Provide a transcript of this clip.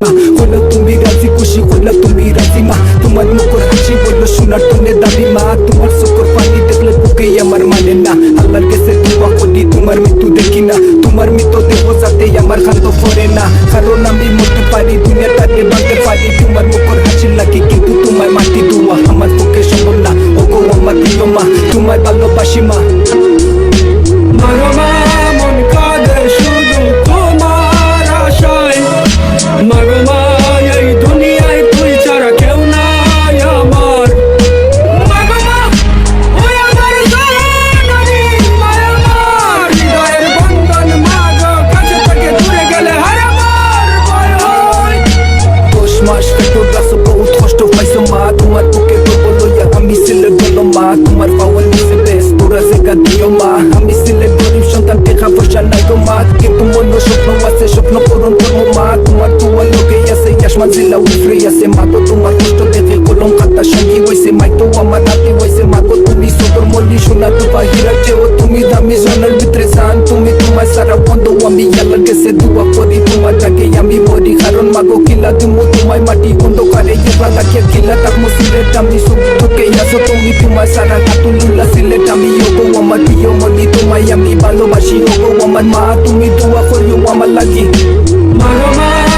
মা হলো তুমি রাজি, খুশি হলো তুমি রাজি মা। তোমার মুখর হাসি বলল শোনার টনে দাবি মা। তোমার চোখর পানি দেখলে বুকে আমার মানে না। আল্লাহর কাছে দোয়া করি, তোমার মৃত্যু দেখি না। তোমার মৃত্যু দেহ যাতে আমার খান্ত পড়ে না। কারণ আমি মরতে পারি দুনিয়া বাঁধতে পারি। তোমার মুখর হাসি লাগে, কিন্তু তোমার মাটি দোয়া আমার পক্ষে সম্ভব না। ও গো আমার প্রিয় মা তোমার ভালোবাসি মা। মাগমা মন কাঁদে শুধু তোমার আশায়। মাগমা দিও মা, আমি সিলেট গরিব, সন্তান দেখা পয়সা নাই গো মা। কিন্তু স্বপ্ন আছে, স্বপ্ন পূরণ করব মা। তোমার তোমার লোকে আছে চশমা জেলা উফরে আছে। মা তো তোমার কষ্ট দেখে কলম খাতা সঙ্গী হয়েছে মাই তো আমার হাতে হয়েছে মা তো তুমি সদর মল্লি সোনা টুপা হিরা চেয়েও তুমি দামি। জনের ভিতরে জান তুমি তোমার সারা বন্ধু, আমি balakyakinatako siletami sobutokeya sotomituma sarakatulula siletami yoko wamat miyomonitumayami balobashioko wamat maatumitua koyo wamalaki maroma